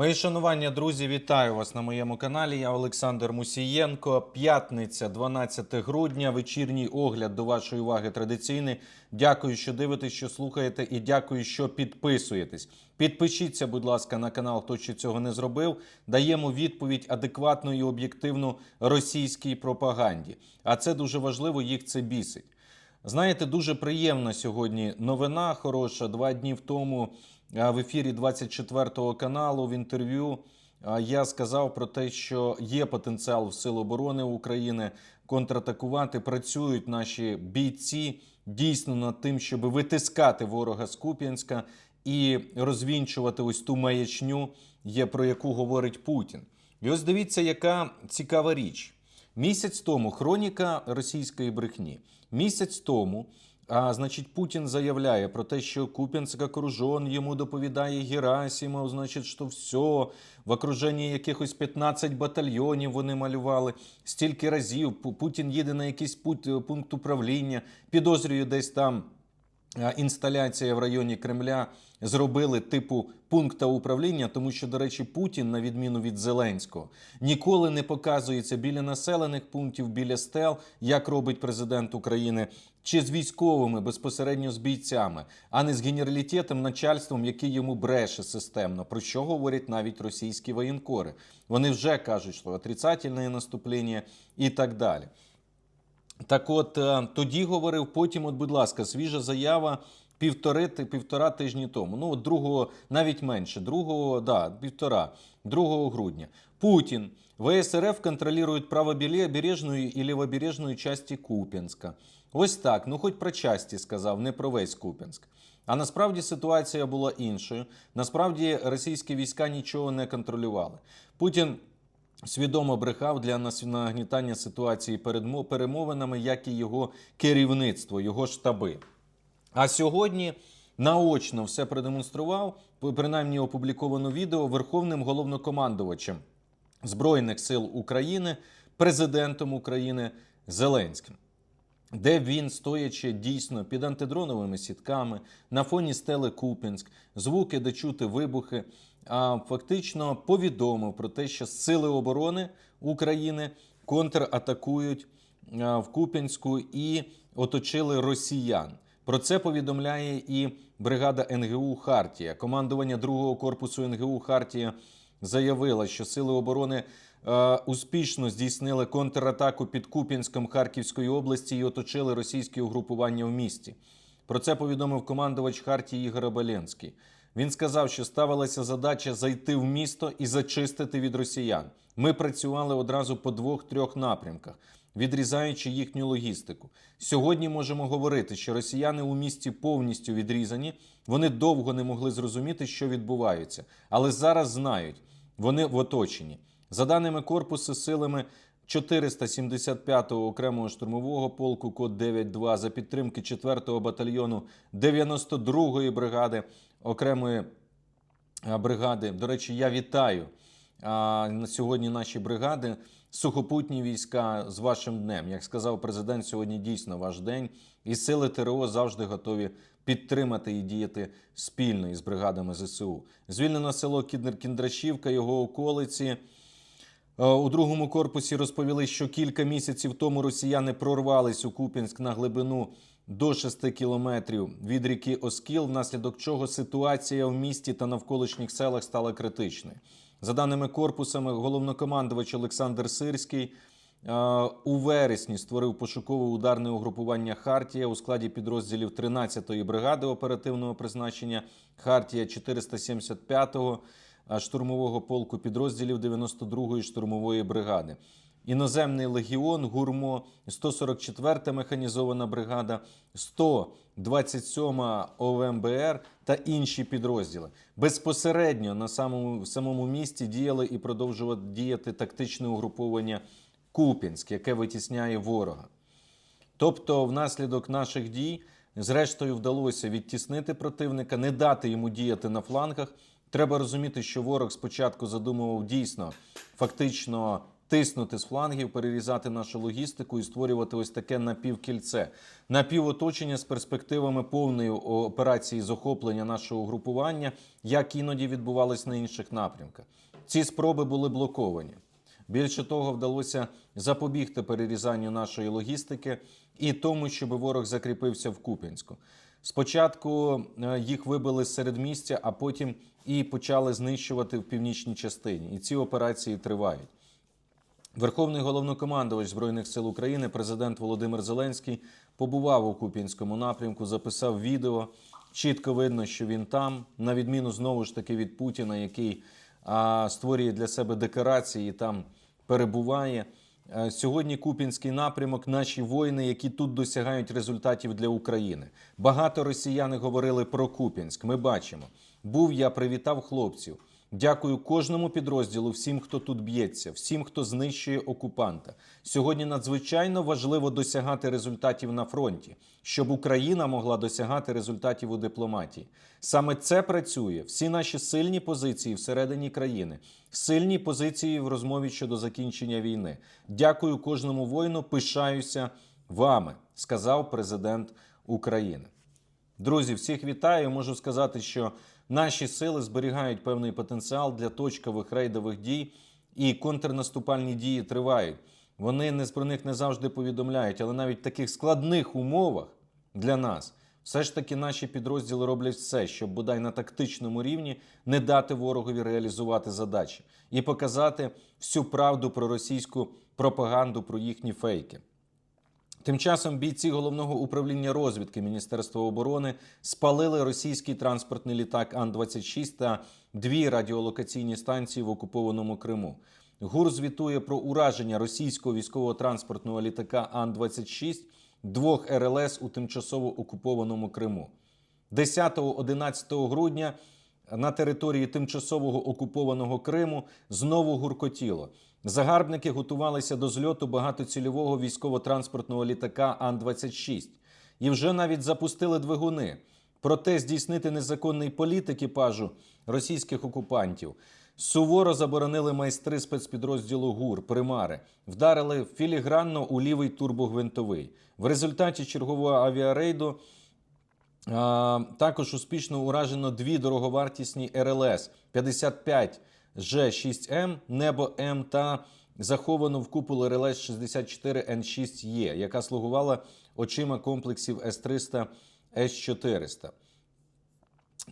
Мої шанування, друзі, вітаю вас на моєму каналі. Я Олександр Мусієнко. П'ятниця, 12 грудня. Вечірній огляд до вашої уваги традиційний. Дякую, що дивитесь, що слухаєте, і дякую, що підписуєтесь. Підпишіться, будь ласка, на канал, хто ще цього не зробив. Даємо відповідь адекватну і об'єктивну російській пропаганді. А це дуже важливо, їх це бісить. Знаєте, дуже приємна сьогодні новина хороша. Два дні в тому в ефірі 24 каналу в інтерв'ю я сказав про те, що є потенціал в Сил оборони України контратакувати. Працюють наші бійці дійсно над тим, щоб витискати ворога з Куп'янська і розвінчувати ось ту маячню, про яку говорить Путін. І ось дивіться, яка цікава річ. Місяць тому хроніка російської брехні. Місяць тому, а, значить, Путін заявляє про те, що Куп'янськ окружен, йому доповідає Герасімов, значить, що все, в окруженні якихось 15 батальйонів вони малювали. Стільки разів Путін їде на якийсь пункт управління, підозрює десь там інсталяція в районі Кремля зробили типу пункта управління, тому що, до речі, Путін, на відміну від Зеленського, ніколи не показується біля населених пунктів, біля стел, як робить президент України, чи з військовими безпосередньо з бійцями, а не з генералітетом, начальством, який йому бреше системно. Про що говорять навіть російські воєнкори? Вони вже кажуть, що отрицательне наступлення і так далі. Так от е, тоді говорив, потім, от, будь ласка, свіжа заява півтори, півтора тижні тому. Ну, от другого, навіть менше, другого, да, півтора, 2 грудня. Путін. ВСРФ контролирует правобережную и левобережную части Куп'янська. Ось так, ну хоч про часті сказав, не про весь Куп'янськ. А насправді ситуація була іншою. Насправді російські війська нічого не контролювали. Путін свідомо брехав для нагнітання ситуації перед перемовинами, як і його керівництво, його штаби. А сьогодні наочно все продемонстрував, принаймні опубліковано відео верховним головнокомандувачем Збройних сил України, президентом України Зеленським. Де він, стоячи дійсно під антидроновими сітками, на фоні стели Купінськ, звуки, де чути вибухи, фактично повідомив про те, що Сили оборони України контратакують в Куп'янську і оточили росіян. Про це повідомляє і бригада НГУ Хартія. Командування 2-го корпусу НГУ Хартія заявила, що Сили оборони е, успішно здійснили контратаку під Куп'янськом Харківської області і оточили російське угрупування в місті. Про це повідомив командувач Хартії Ігор Оболенський. Він сказав, що ставилася задача зайти в місто і зачистити від росіян. Ми працювали одразу по двох-трьох напрямках, відрізаючи їхню логістику. Сьогодні можемо говорити, що росіяни у місті повністю відрізані. Вони довго не могли зрозуміти, що відбувається, але зараз знають, вони в оточенні. За даними корпусу, силами 475-го окремого штурмового полку код 92 за підтримки 4-го батальйону 92-ї бригади окремої бригади. До речі, я вітаю на сьогодні наші бригади, сухопутні війська з вашим днем. Як сказав президент, сьогодні дійсно ваш день, і сили ТРО завжди готові підтримати і діяти спільно із бригадами ЗСУ. Звільнено село Кіндр- Кіндрашівка, його околиці. Е, У другому корпусі розповіли, що кілька місяців тому росіяни прорвались у Куп'янськ на глибину до 6 кілометрів від ріки Оскіл, внаслідок чого ситуація в місті та навколишніх селах стала критичною. За даними корпусами, головнокомандувач Олександр Сирський е, у вересні створив пошукове ударне угрупування Хартія у складі підрозділів 13-ї бригади оперативного призначення Хартія 475-го штурмового полку підрозділів 92-ї штурмової бригади. Іноземний легіон, гурмо, 144-та механізована бригада, 127-ма ОВМБР та інші підрозділи. Безпосередньо на самому, самому місті діяли і продовжували діяти тактичне угруповання Купінськ, яке витісняє ворога. Тобто, внаслідок наших дій, зрештою, вдалося відтіснити противника, не дати йому діяти на флангах. Треба розуміти, що ворог спочатку задумував дійсно фактично тиснути з флангів, перерізати нашу логістику і створювати ось таке напівкільце, напівоточення з перспективами повної операції з охоплення нашого групування, як іноді відбувалось на інших напрямках. Ці спроби були блоковані. Більше того, вдалося запобігти перерізанню нашої логістики і тому, щоб ворог закріпився в Куп'янську. Спочатку е, їх вибили з середмістя, а потім і почали знищувати в північній частині. І ці операції тривають. Верховний головнокомандувач Збройних сил України, президент Володимир Зеленський, побував у Куп'янському напрямку, записав відео. Чітко видно, що він там, на відміну знову ж таки від Путіна, який а, створює для себе декорації, і там перебуває. Е, Сьогодні Купінський напрямок, наші воїни, які тут досягають результатів для України. Багато росіяни говорили про Купінськ. Ми бачимо. Був я, привітав хлопців. Дякую кожному підрозділу, всім, хто тут б'ється, всім, хто знищує окупанта. Сьогодні надзвичайно важливо досягати результатів на фронті, щоб Україна могла досягати результатів у дипломатії. Саме це працює. Всі наші сильні позиції всередині країни, сильні позиції в розмові щодо закінчення війни. Дякую кожному воїну. Пишаюся вами, сказав президент України. Друзі, всіх вітаю. Можу сказати, що наші сили зберігають певний потенціал для точкових рейдових дій, і контрнаступальні дії тривають. Вони не про них не завжди повідомляють, але навіть в таких складних умовах для нас все ж таки наші підрозділи роблять все, щоб бодай на тактичному рівні не дати ворогові реалізувати задачі і показати всю правду про російську пропаганду, про їхні фейки. Тим часом бійці головного управління розвідки Міністерства оборони спалили російський транспортний літак Ан-26 та дві радіолокаційні станції в окупованому Криму. ГУР звітує про ураження російського військового транспортного літака Ан-26 двох РЛС у тимчасово окупованому Криму. 10-11 грудня на території тимчасового окупованого Криму знову гуркотіло. Загарбники готувалися до зльоту багатоцільового військово-транспортного літака Ан-26 і вже навіть запустили двигуни. Проте здійснити незаконний політ екіпажу російських окупантів суворо заборонили майстри спецпідрозділу ГУР Примари, вдарили філігранно у лівий турбогвинтовий. В результаті чергового авіарейду а, також успішно уражено дві дороговартісні РЛС 55 Ж6М, Небо М та заховано в купол реле 64 Н6Е, яка слугувала очима комплексів С-300 С-400.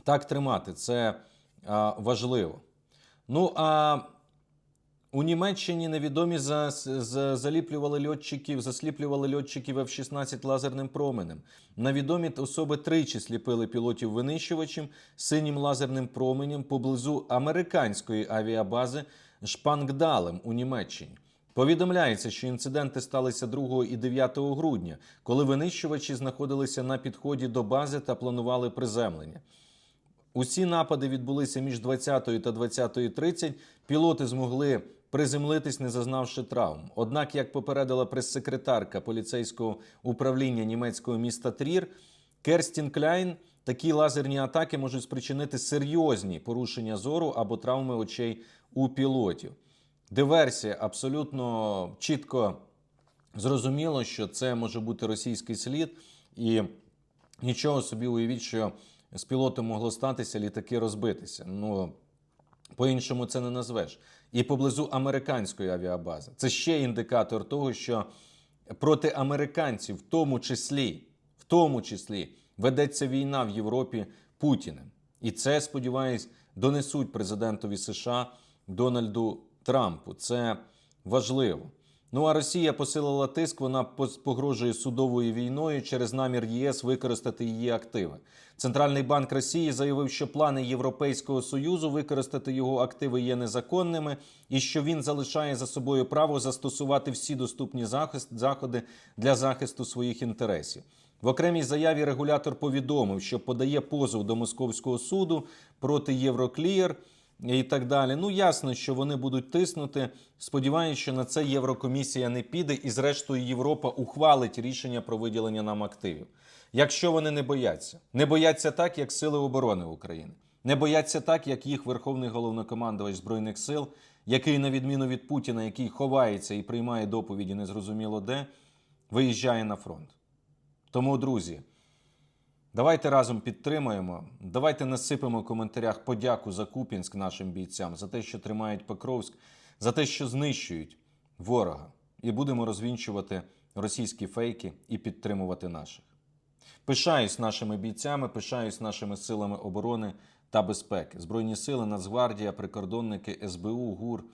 Так тримати це а, важливо. Ну а у Німеччині невідомі за, за, заліплювали льотчиків, засліплювали льотчиків F-16 лазерним променем. Невідомі особи тричі сліпили пілотів винищувачем синім лазерним променем поблизу американської авіабази Шпангдалем у Німеччині. Повідомляється, що інциденти сталися 2 і 9 грудня, коли винищувачі знаходилися на підході до бази та планували приземлення. Усі напади відбулися між 20 та 20.30. Пілоти змогли приземлитись, не зазнавши травм. Однак, як попередила прес-секретарка поліцейського управління німецького міста Трір, Керстін Кляйн, такі лазерні атаки можуть спричинити серйозні порушення зору або травми очей у пілотів. Диверсія абсолютно чітко зрозуміло, що це може бути російський слід, і нічого собі уявіть, що з пілотом могло статися літаки розбитися. Ну по-іншому це не назвеш. І поблизу американської авіабази. Це ще індикатор того, що проти американців, в тому числі, в тому числі, ведеться війна в Європі Путіним. І це, сподіваюсь, донесуть президентові США Дональду Трампу. Це важливо. Ну а Росія посилила тиск. Вона погрожує судовою війною через намір ЄС використати її активи. Центральний банк Росії заявив, що плани Європейського союзу використати його активи є незаконними, і що він залишає за собою право застосувати всі доступні захист, заходи для захисту своїх інтересів. В окремій заяві регулятор повідомив, що подає позов до московського суду проти Євроклір і так далі. Ну ясно, що вони будуть тиснути. Сподіваюся, що на це Єврокомісія не піде, і зрештою Європа ухвалить рішення про виділення нам активів. Якщо вони не бояться, не бояться так, як Сили оборони України. Не бояться так, як їх верховний головнокомандувач збройних сил, який, на відміну від Путіна, який ховається і приймає доповіді незрозуміло де, виїжджає на фронт. Тому, друзі, давайте разом підтримаємо. Давайте насипемо в коментарях подяку за Куп'янськ нашим бійцям, за те, що тримають Покровськ, за те, що знищують ворога. І будемо розвінчувати російські фейки і підтримувати наших. Пишаюсь нашими бійцями, пишаюсь нашими силами оборони та безпеки. Збройні сили, Нацгвардія, прикордонники, СБУ, ГУР.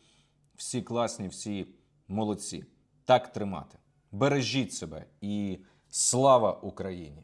Всі класні, всі молодці. Так тримати. Бережіть себе і слава Україні!